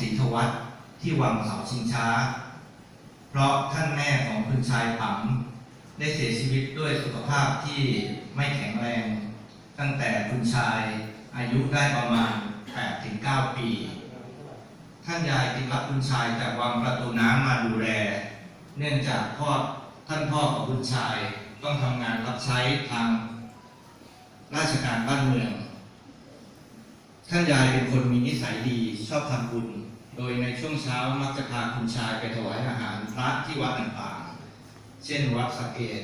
ศรีธวัฒน์ที่วังเสาชิงช้า เพราะท่านแม่ของคุณชายปั๋มได้เสียชีวิตด้วยสุขภาพที่ไม่แข็งแรง ตั้งแต่คุณชายอายุได้ประมาณ8-9ปี ท่านยายจึงรับคุณชายจากวังประตูน้ำมาดูแล เนื่องจากพ่อท่านพ่อของคุณชายต้องทำงานรับใช้ทางราชการบ้านเมือง ท่านยายเป็นคนมีนิสัยดีชอบทำบุญ โดยในช่วงเช้ามักจะพาคุณชายไปถวายอาหารพระที่วัดต่างๆ เช่นวัดสะเกด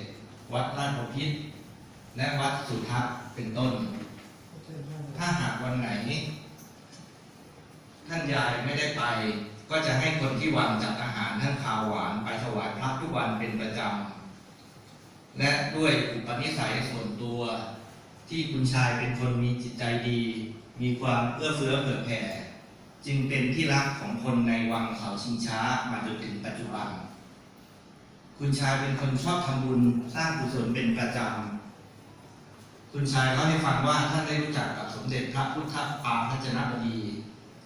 วัดราชพิตรและวัดสุทัศน์เป็นต้น ถ้าหากวันไหน ท่านยายไม่ได้ไป ก็จะให้คนที่วังจัดอาหารทั้งข้าวหวานไปถวายพระทุกวันเป็นประจำและด้วยอุปนิสัยส่วนตัว ที่คุณชายเป็นคนมีจิตใจดี มีความเอื้อเฟื้อเผื่อแผ่ จึงเป็นที่รักของคนในวังเขาชิงช้ามาจนถึงปัจจุบัน คุณชายเป็นคนชอบทำบุญสร้างกุศลเป็นประจำ คุณชายเล่าให้ฟังว่าท่านได้รู้จักกับสมเด็จพระพุทธปาพัชนบดี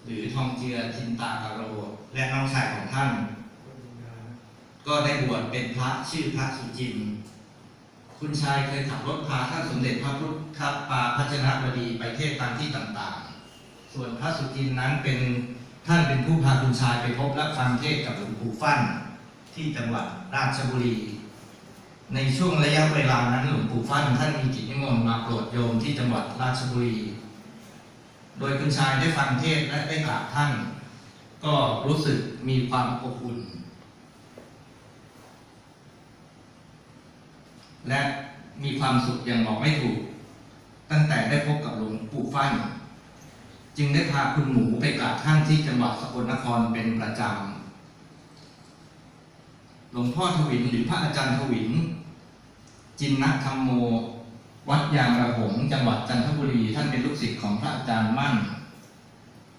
หรือทองเจือทินตากาโร และน้องชายของท่าน ก็ได้บวชเป็นพระชื่อพระสุจิน คุณชายเคยขับรถพาท่านสมเด็จพระพุทธปาพัชนบดีไปเทศตามที่ต่างๆ ส่วนพระสุจินนั้นเป็นท่านเป็นผู้พาคุณชายไปพบและฟังเทศกับหลวงปู่ฟั่นที่จังหวัดราชบุรี ในช่วงระยะเวลานั้นหลวงปู่ฟั่นท่านมีกิจนิมนต์มาโปรดโยมที่จังหวัดราชบุรี โดยคุณชายได้ฟังเทศและได้กราบท่าน ก็รู้สึกมีความอบอุ่น และมีความสุขอย่างบอกไม่ถูก ตั้งแต่ได้พบกับหลวงปู่ฟั่นจึงได้พาคุณหมูไปกราบท่านที่จังหวัดสกลนครเป็นประจำหลวงพ่อทวินหรือพระอาจารย์ทวิน จินนธรรมโม วัดยางระหงจังหวัดจันทบุรีท่านเป็นลูกศิษย์ของพระอาจารย์มั่น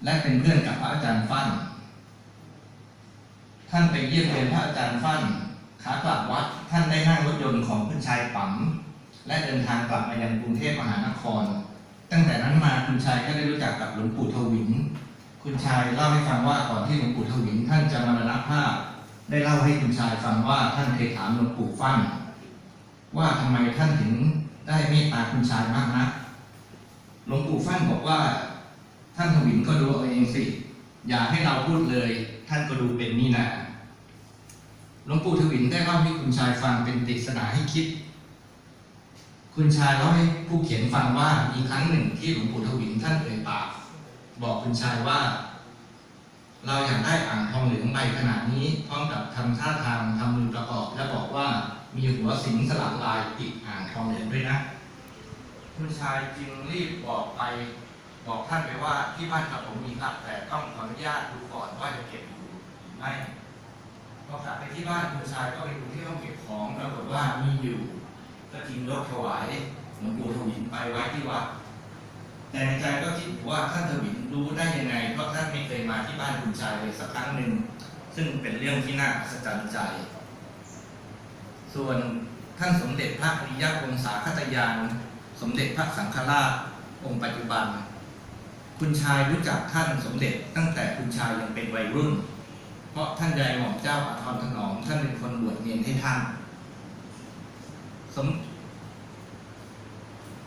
และเป็นเพื่อนกับพระอาจารย์ฟั่น ท่านไปเยี่ยมเยียนพระอาจารย์ฟั่นขากลับวัด ท่านได้นั่งรถยนต์ของคุณชายป๋มและเดินทางกลับมายังกรุงเทพมหานคร ตั้งแต่นั้นมาคุณชายก็ได้รู้จักกับหลวงปู่ทวินคุณชายเล่าให้ฟังว่าก่อนที่หลวงปู่ทวินท่านจะมรณภาพ ได้เล่าให้คุณชายฟังว่าท่านเคยถามหลวงปู่ฟั่นว่าทำไมท่านถึงได้เมตตาคุณชายมากนะหลวงปู่ฟั่นบอกว่า ท่านทวินก็ดูเอาเองสิ อย่าให้เราพูดเลย ท่านก็ดูเป็นนี่นะ หลวงปู่ทวินได้เล่าให้คุณชายฟังเป็นปริศนาให้คิด คุณชายเล่าให้ผู้เขียนฟังว่ามีครั้งหนึ่งที่หลวงปู่ทวินท่านเอ่ยปาก บอกคุณชายว่า เราอยากได้อ่างทองเหลืองใบขนาดนี้พร้อมกับทำท่าทางทำมือประกอบ และบอกว่ามีหัวสิงสลักลายติดอ่างทองเหลืองด้วยนะ คุณชายจึงรีบบอกไป บอกท่านไปว่าที่บ้านกับผมมีครับแต่ต้องขออนุญาตดูก่อนว่าจะเก็บอยู่หรือไม่ พอกลับไปที่บ้านคุณชายก็ไปดูที่ห้องเก็บของปรากฏว่ามีอยู่ก็จึงยกถวายหลวงปู่ทวินไปไว้ที่วัดแต่ในใจก็คิดว่าท่านทวินรู้ได้ยังไง เพราะท่านไม่เคยมาที่บ้านคุณชายเลยสักครั้งหนึ่ง ซึ่งเป็นเรื่องที่น่าอัศจรรย์ใจ ส่วนท่านสมเด็จพระอริยวงศาคตยาน สมเด็จพระสังฆราชองค์ปัจจุบัน คุณชายรู้จักท่านสมเด็จตั้งแต่คุณชายยังเป็นวัยรุ่น ราะท่านยายหม่อมเจ้าอาทรถนอมท่านเป็นคนบวชเนรให้ท่านสม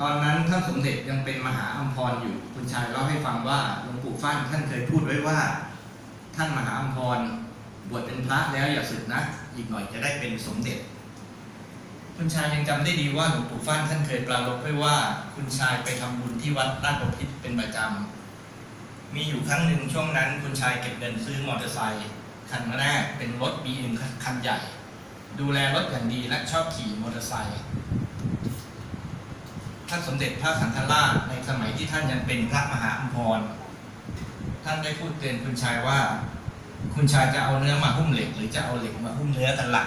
ตอนนั้นท่านสมเด็จยังเป็นมหาอัมพรอยู่คุณชายเล่าให้ฟังว่าหลวงปู่ฟั่นท่านเคยพูดไว้ว่า ท่านมหาอัมพรบวชเป็นพระแล้วอย่าสึกนะ อีกหน่อยจะได้เป็นสมเด็จ คุณชายยังจำได้ดีว่าหลวงปู่ฟั่นท่านเคยปรารภไว้ว่า คุณชายไปทำบุญที่วัดราชบพิตรเป็นประจำมีอยู่ครั้งหนึ่งช่วงนั้น คุณชายเก็บเงินซื้อมอเตอร์ไซค์ คันแรกเป็นรถบีเอ็มคันใหญ่ ดูแลรถอย่างดีและชอบขี่มอเตอร์ไซค์ท่านสมเด็จพระสังฆราชในสมัยที่ท่านยังเป็นพระมหาอัมพร ท่านได้พูดเตือนคุณชายว่า คุณชายจะเอาเนื้อมาหุ้มเหล็ก หรือจะเอาเหล็กมาหุ้มเนื้อกันหละ่ะ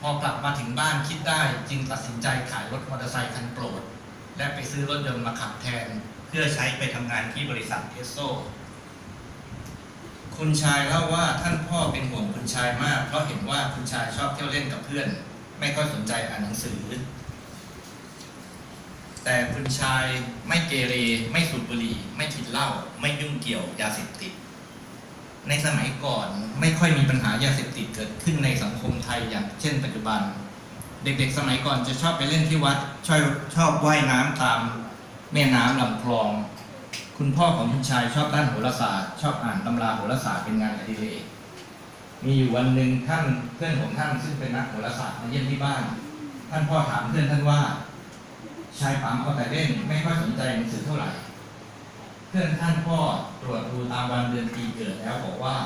พอกลับมาถึงบ้านคิดได้จึงตัดสินใจขายรถมอเตอร์ไซค์คันโปรด และไปซื้อรถยนต์มาขับแทน เพื่อใช้ไปทำงานที่บริษัทเทสโซ คุณชายเล่าว่าท่านพ่อเป็นห่วงคุณชายมาก เพราะเห็นว่าคุณชายชอบเที่ยวเล่นกับเพื่อน ไม่ค่อยสนใจอ่านหนังสือ แต่คุณชายไม่เกเรไม่สูบบุหรี่ ไม่กินเหล้าไม่ยุ่งเกี่ยวยาเสพติด ในสมัยก่อนไม่ค่อยมีปัญหายาเสพติดเกิดขึ้นในสังคมไทยอย่างเช่นปัจจุบัน เด็กๆสมัยก่อนจะชอบไปเล่นที่วัดชอบชอบว่ายน้ำตามแม่น้ำลำคลอง คุณพ่อของคุณชายชอบด้านโหราศาสตร์ ชอบอ่านตำราโหราศาสตร์เป็นงานอดิเรกมีอยู่วันหนึ่งท่านเพื่อนของท่านซึ่งเป็นนักโหราศาสตร์มาเยี่ยมที่บ้าน ท่านพ่อถามเพื่อนท่านว่า ชายปั๊มเอาแต่เล่นไม่ค่อยสนใจหนังสือเท่าไหร่ เพื่อนท่านพ่อตรวจดูตามวันเดือนปีเกิดแล้วบอกว่า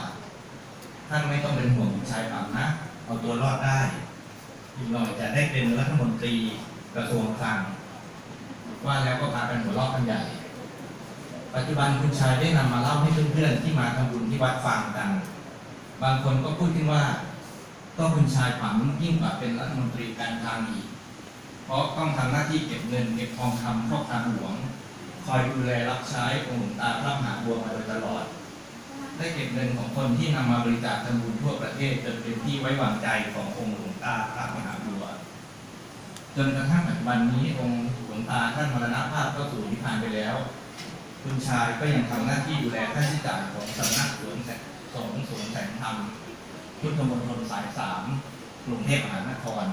ท่านไม่ต้องเป็นห่วงชายปั๊มนะเอาตัวรอดได้อีกหน่อยจะได้เป็นรัฐมนตรีกระทรวงคลังว่าแล้วก็พากันหัวเราะกันใหญ่ ปัจจุบันคุณชายได้นำมาเล่าให้เพื่อนๆที่มาทำบุญที่วัดฟังกัน บางคนก็พูดขึ้นว่า ก็คุณชายปั๊มยิ่งกว่าเป็นรัฐมนตรีการคลังอีก เพราะต้องทำหน้าที่เก็บเงินเก็บทองคำครอบครัวหลวง คอยดูแลรับใช้องค์หลวงตาพระมหาบัวมาโดยตลอด ได้เก็บเงินของคนที่นำมาบริจาคทำบุญทั่วประเทศจนเป็นที่ไว้วางใจขององค์หลวงตาพระมหาบัวจนกระทั่งปัจจุบันนี้องค์หลวงตาท่านมรณภาพก็สู่นิพพานไปแล้ว คุณชายก็ยังทำหน้าที่ดูแลค่าใช้จ่ายของสำนักสวนแสงสงสวนแสงธรรมพุทธมณฑลสายสามกรุงเทพมหานคร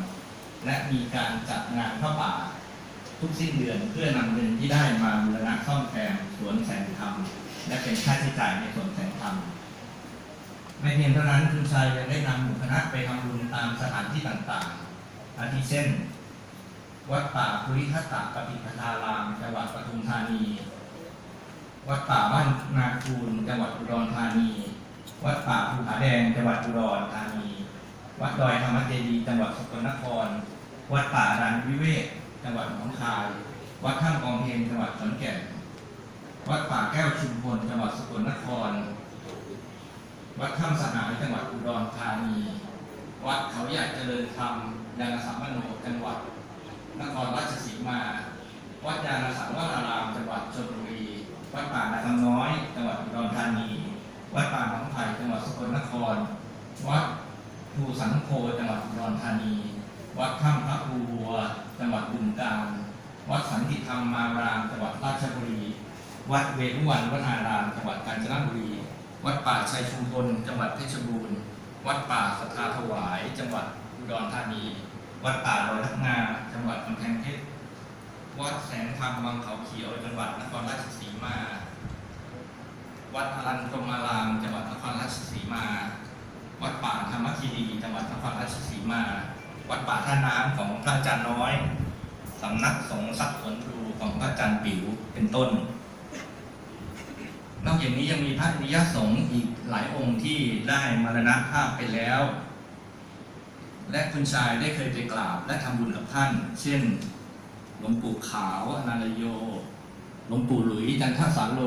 และมีการจัดงานพระป่าทุกสิ้นเดือนเพื่อนำเงินที่ได้มาบูรณะซ่อมแซมสวนแสงธรรมและเป็นค่าใช้จ่ายในสวนแสงธรรมไม่เพียงเท่านั้นคุณชายยังได้นำหมู่คณะไปทำบุญตามสถานที่ต่างๆ อาทิเช่น วัดป่าภูริทัตตปฏิปทารามจังหวัดปทุมธานี วัดป่าบ้านนาคูนจังหวัดอุดรธานี วัดป่าภูผาแดงจังหวัดอุดรธานี วัดดอยธรรมเจดีจังหวัดสกลนคร วัดป่าดานวิเวกจังหวัดหนองคาย วัดถ้ำกองเพลจังหวัดขอนแก่น วัดป่าแก้วชุมพลจังหวัดสกลนคร วัดถ้ำสหายจังหวัดอุดรธานี วัดเขาใหญ่เจริญธรรมยานสัมมโนจังหวัดนครราชสีมา วัดยานสังวรารามจังหวัดชลบุรี วัดป่านาคำน้อย จังหวัดอุดรธานี วัดป่าหนองไผ่จังหวัดสกลนคร วัดภูสังโฆจังหวัดอุดรธานี วัดถ้ำพระภูบัว จังหวัดบึงกาฬวัดสันติธรรมมาราม จังหวัดราชบุรี วัดเวรุวันวนาราม จังหวัดกาญจนบุรี วัดป่าชัยชุมพลจังหวัดเพชรบูรณ์ วัดป่าสัทธาถวาย จังหวัดอุดรธานี วัดป่าดอยทับงา จังหวัดกำแพงเพชร วัดแสงธรรมวังเขาเขียว จังหวัดนครราชสี มา วัดอรันตมาราม จังหวัดนครราชสีมา วัดป่าธรรมคีรีจังหวัดนครราชสีมา วัดป่าท่าน้ำของพระอาจารย์น้อยสำนักสงฆ์สักผลดูของพระอาจารย์ปิ๋วเป็นต้น นอกจากนี้ยังมีพระอริยสงฆ์อีกหลายองค์ที่ได้มรณภาพไปแล้ว และคุณชายได้เคยไปกราบและทำบุญกับท่าน เช่นหลวงปู่ขาวอนาลโย หลวงปู่หลุยจันทสาโล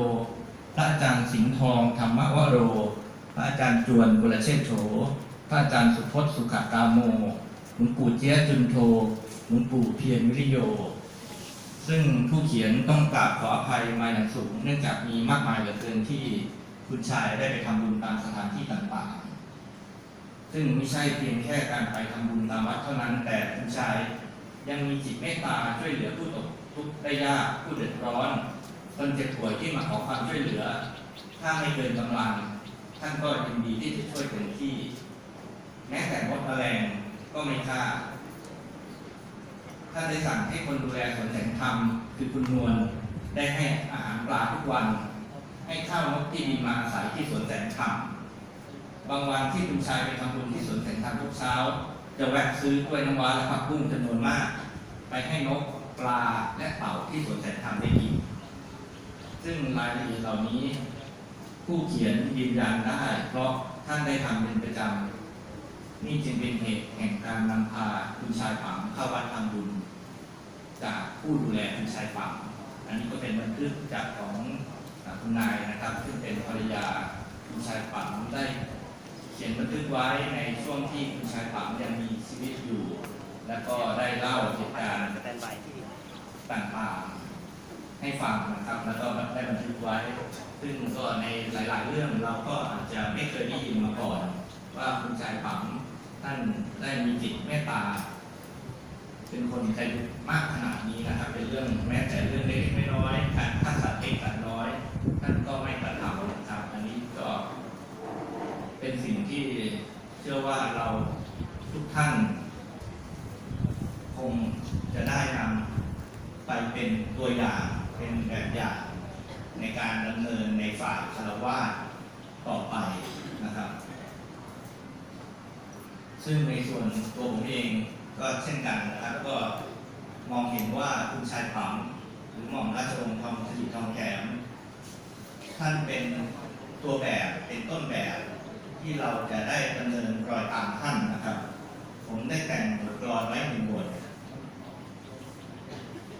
พระอาจารย์สิงห์ทองธรรมวโร พระอาจารย์จวนกุลเชษโถ พระอาจารย์สุพจน์สุขกาโมหลวงปู่เจี๊ยจุนโทหลวงปู่เพียรวิริโย ซึ่งผู้เขียนต้องกราบขออภัยมาอย่างสูง เนื่องจากมีมากมายเหลือเกินที่คุณชายได้ไปทำบุญตามสถานที่ต่างๆ ซึ่งไม่ใช่เพียงแค่การไปทำบุญตามวัดเท่านั้นแต่คุณชายยังมีจิตเมตตาช่วยเหลือผู้ตกทุกข์ได้ยากผู้เดือดร้อน คนเจ็บป่วยที่มาขอความช่วยเหลือ ถ้าไม่เกินกำลัง ท่านก็ยินดีที่จะช่วยเต็มที่ แม้แต่มดแมลงก็ไม่ฆ่า ท่านได้สั่งให้คนดูแลสวนแสงธรรมคือคุณนวลได้ให้อาหารปลาทุกวัน ให้ข้าวนกที่บินมาอาศัยที่สวนแสงธรรมบางวันที่คุณชายไปทำบุญที่สวนแสงธรรมทุกเช้า จะแวะซื้อกล้วยน้ำว้าและผักบุ้งจำนวนมาก ไปให้นกปลาและเต่าที่สวนแสงธรรมได้กิน ซึ่งรายละเอียดเหล่านี้ ผู้เขียนยืนยันได้ เพราะท่านได้ทำเป็นประจำนี่จึงเป็นเหตุแห่งการนำพาคุณชายฝังเข้าวัดทำบุญ จากผู้ดูแลคุณชายฝังอันนี้ก็เป็นบันทึกจากของคุณนายนะครับ ซึ่งเป็นภรรยาคุณชายฝังได้เขียนบันทึกไว้ในช่วงที่คุณชายฝังยังมีชีวิตอยู่ แล้วก็ได้เล่าเหตุการณ์แตนบายที่ต่างๆ ให้ฟังนะครับ แล้วก็ได้บันทึกไว้ ซึ่งก็ในหลาย ๆ เรื่องเราก็อาจจะไม่เคยได้ยินมาก่อน ว่าคุณชายฝังท่านได้มีจิตเมตตา เป็นคนใจบุมากขนาดนี้นะครับ เป็นเรื่องแม้แต่เรื่องเล็กๆน้อยๆการฆ่าสัตว์เล็กสัตว์น้อยท่านก็ไม่กระทำนะครับอันนี้ก็ เป็นสิ่งที่เชื่อว่าเราทุกท่าน คงจะได้นำไปเป็นตัวอย่าง เป็นแบบอย่างในการดำเนินในฝ่ายคารวะต่อไปนะครับ ซึ่งในส่วนตัวผมเองก็เช่นกันนะครับก็มองเห็นว่าคุณชายผำหรือหม่อมราชวงศ์ทองสิริทองแถมท่านเป็นตัวแบบเป็นต้นแบบที่เราจะได้ดำเนินรอยตามท่านนะครับ ผมได้แต่งบทกลอนไว้หนึ่งบท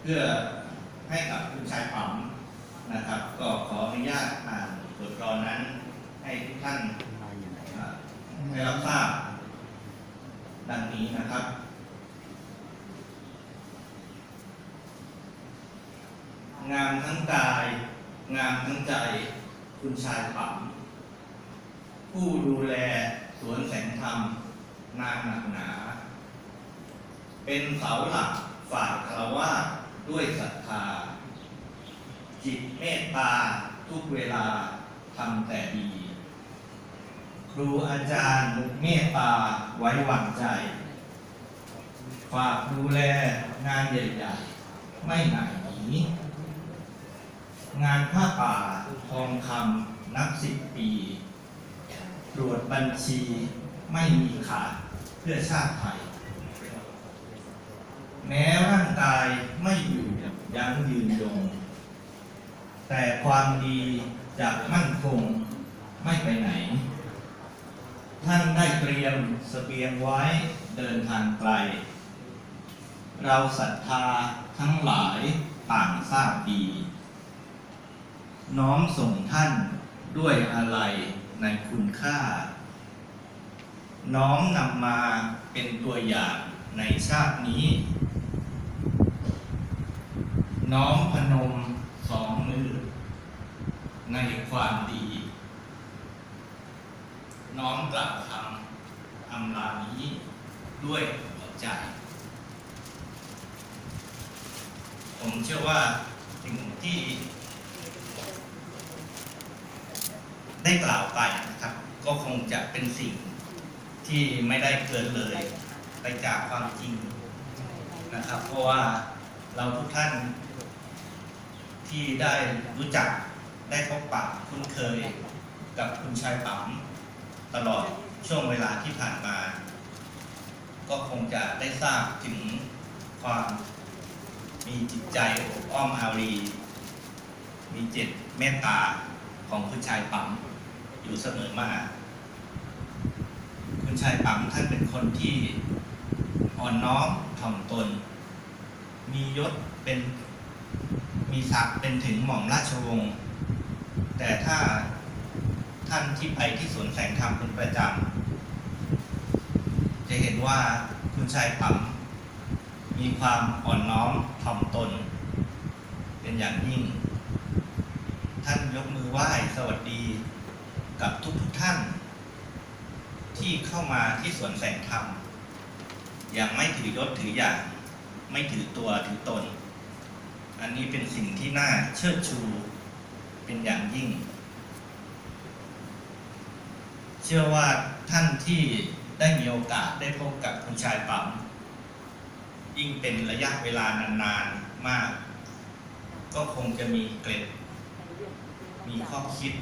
เพื่อ ให้กับคุณชายผำนะครับ ก็ขออนุญาตอ่านบทกลอนนั้น ให้ทุกท่านได้รับทราบดังนี้นะครับ งามทั้งกาย งามทั้งใจ คุณชายปั๋มผู้ดูแลสวนแสงธรรม นางหนักหนา เป็นเสาหลักฝ่ายคารวะ ด้วยศรัทธา จิตเมตตาทุกเวลาทำแต่ดี ครูอาจารย์เมตตาไว้วางใจ ฝากดูแลงานใหญ่ๆไม่หนหนีงานผ้าป่าทองคำนับสิบปีตรวจบัญชีไม่มีขาดเพื่อชาติไทย แม้ร่างกายไม่อยู่ยั้งยืนยง แต่ความดีจะมั่นคงไม่ไปไหน ท่านได้เตรียมสเสบียงไว้เดินทางไกล เราศรัทธาทั้งหลายต่างทราบดี น้อมส่งท่านด้วยอะไรในคุณค่า น้อมนำมาเป็นตัวอย่างในชาตินี้ น้อมพนมสองมือ ในความดี น้อมกล่าวคำอำลานี้ด้วยหัวใจ ผมเชื่อว่าสิ่งที่ ได้กล่าวไปนะครับ ก็คงจะเป็นสิ่งที่ไม่ได้เกินเลยไปจากความจริงนะครับ เพราะว่าเราทุกท่าน ที่ได้รู้จักได้พบปะคุ้นเคยกับคุณชายปั๊มตลอดช่วงเวลาที่ผ่านมา ก็คงจะได้ทราบถึงความมีจิตใจอบอ้อมอารี มีจิตเมตตาของคุณชายปั๊มอยู่เสมอมา คุณชายปั๊มท่านเป็นคนที่อ่อนน้อมถ่อมตน มียศเป็น มีศักดิ์เป็นถึงหม่อมราชวงศ์ แต่ถ้าท่านที่ไปที่สวนแสงธรรมเป็นประจำ จะเห็นว่าคุณชายปั๊มมีความอ่อนน้อมถ่อมตน เป็นอย่างยิ่ง ท่านยกมือไหว้สวัสดีกับทุกทุกๆท่าน ที่เข้ามาที่สวนแสงธรรม อย่างไม่ถือยศถืออย่าง ไม่ถือตัวถือตน อันนี้เป็นสิ่งที่น่าเชิดชูเป็นอย่างยิ่ง เชื่อว่าท่านที่ได้มีโอกาสได้พบกับคุณชายปั๊มยิ่งเป็นระยะเวลานานๆมาก ก็คงจะมีเกร็ดมีข้อคิด